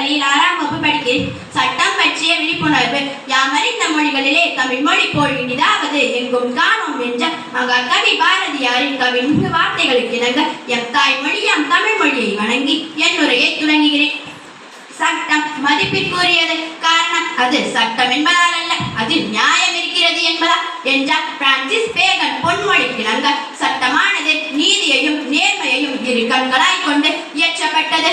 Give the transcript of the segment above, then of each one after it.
பள்ளியில் ஆறாம் வகுப்பு படிக்கிறேன் சட்டம் பற்றிய விழிப்புணர்வு. யாமறிந்த மொழிகளிலே தமிழ் மொழி போல் இனிதாவது எங்கும் காணோம் என்ற மகாகவி பாரதியாரின் கவிழ்ந்து வார்த்தைகளுக்கு இணங்க எம் தாய்மொழியாம் தமிழ் மொழியை வணங்கி என் உரையை துவங்குகிறேன் சட்டம் மதிப்பிற்குரியது. காரணம் அது சட்டம் என்பதால் அல்ல அதில் நியாயம் இருக்கிறது என்பதா என்றார் பிரான்சிஸ் பேகன் பொன்மொழி கிழங்க சட்டமானது நீதியையும் நேர்மையையும் இரு கண்களாய் கொண்டு இயற்றப்பட்டது.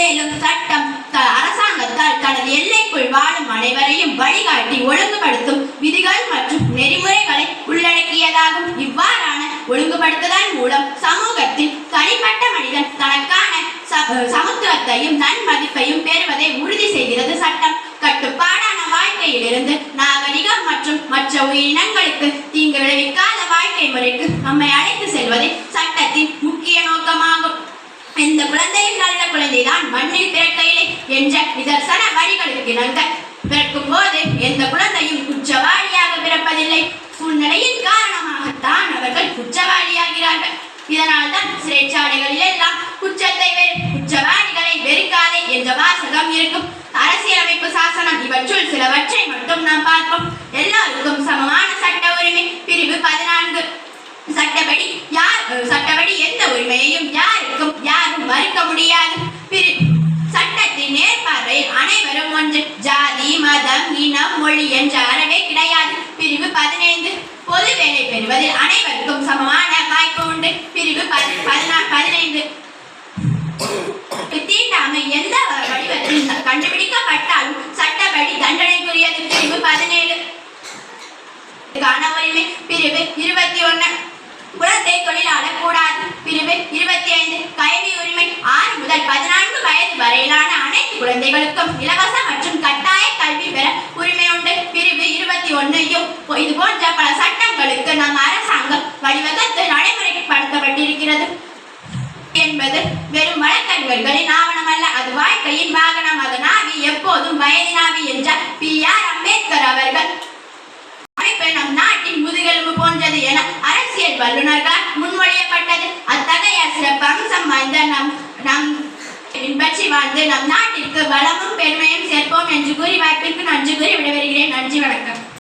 மேலும் சட்டம் த- அரசாங்கத்தால் தனது எல்லைக்குள் வாழும் அனைவரையும் வழிகாட்டி ஒழுங்குபடுத்தும் விதிகள் மற்றும் நெறிமுறைகளை உள்ளடக்கியதாகும். இவ்வாறான ஒழுங்குபடுத்துதல் மூலம் சமூகத்தில் தனிப்பட்ட மனிதன் தனக்கான ச- சமத்துவத்தையும் நன்மதிப்பையும் பெறுவதை உறுதி செய்கிறது சட்டம். கட்டுப்பாடான வாழ்க்கையிலிருந்து நாகரிகம் மற்றும் மற்ற உயிரினங்களுக்கு தீங்கு விளைவிக்காத வாழ்க்கை முறைக்கு நம்மை அழைத்து செல்வதே சட்டத்தின் முக்கிய நோக்கமாகும். இந்த குழந்தையும் நல்ல குழந்தைதான் மண்ணில் பிறக்கையிலே என்ற விதர்சன வரிகளுக்கு இணங்க. பிறக்கும் போது எந்த குழந்தையும் குற்றவாளியாக பிறப்பதில்லை. சூழ்நிலையின் காரணமாகத்தான் அவர்கள் குற்றவாளியாகிறார்கள். இதனால் தான் சிறைச்சாலைகளில் எல்லாம் குற்றத்தை வெறு குற்றவாளிகளை வெறுக்காதே என்ற வாசகம் இருக்கும். அரசியலமைப்பு சாசனம் இவற்றுள் சிலவற்றை மட்டும் நாம் பார்ப்போம். எல்லாருக்கும் சமமான சட்ட உரிமை பிரிவு பதினான்கு. சட்டப்படி யார் சட்டப்படி எந்த உரிமையையும் யார் அனைவரும் ஒன்று. ஜாதி மதம் இனம் மொழி என்ற அறவே கிடையாது. பிரிவு பதினைந்து. பொது வேலை பெறுவதில் அனைவருக்கும் சமமான வாய்ப்பு உண்டு. பிரிவு பதினைந்து. தீண்டாமை எந்த வடிவத்தில் கண்டுபிடிக்கப்பட்டாலும் சட்டப்படி தண்டனைக்குரியது. பிரிவு பதினேழு. காண உரிமை பிரிவு இருபத்தி ஒன்று. குழந்தை தொழிலாளர் கூடாது. பிரிவு இருபத்தி ஐந்து கல்வி உரிமை ஆறு முதல் பதினான்கு வயது வரையிலான அனைத்து குழந்தைகளுக்கும் இலவச மற்றும் கட்டாய கல்வி பெற உரிமை உண்டு. பிரிவு இருபத்தி ஒன்னையும் இது போன்ற பல சட்டங்களுக்கு நம் அரசாங்கம் வழிவகுத்து நடைமுறைப்படுத்தப்பட்டிருக்கிறது. என்பது வெறும் வழக்கறிஞர்களின் ஆவணம் அல்ல. அது வாழ்க்கையின் வாகனம். அது நாவி எப்போதும் வயதினாவி என்றார் பி. ஆர். அம்பேத்கர் அவர்கள் அமைப்பு நம் நாட்டின் முதுகெலும்பு போன்றது என அரசியல் வல்லுநர்களால் முன்மொழியப்பட்டது. பின்பற்றி நம் நாட்டிற்கு வளமும் பெருமையும் சேர்ப்போம் என்று கூறி வாய்ப்பிற்கு நன்றி கூறி விடைபெறுகிறேன். நன்றி வணக்கம்.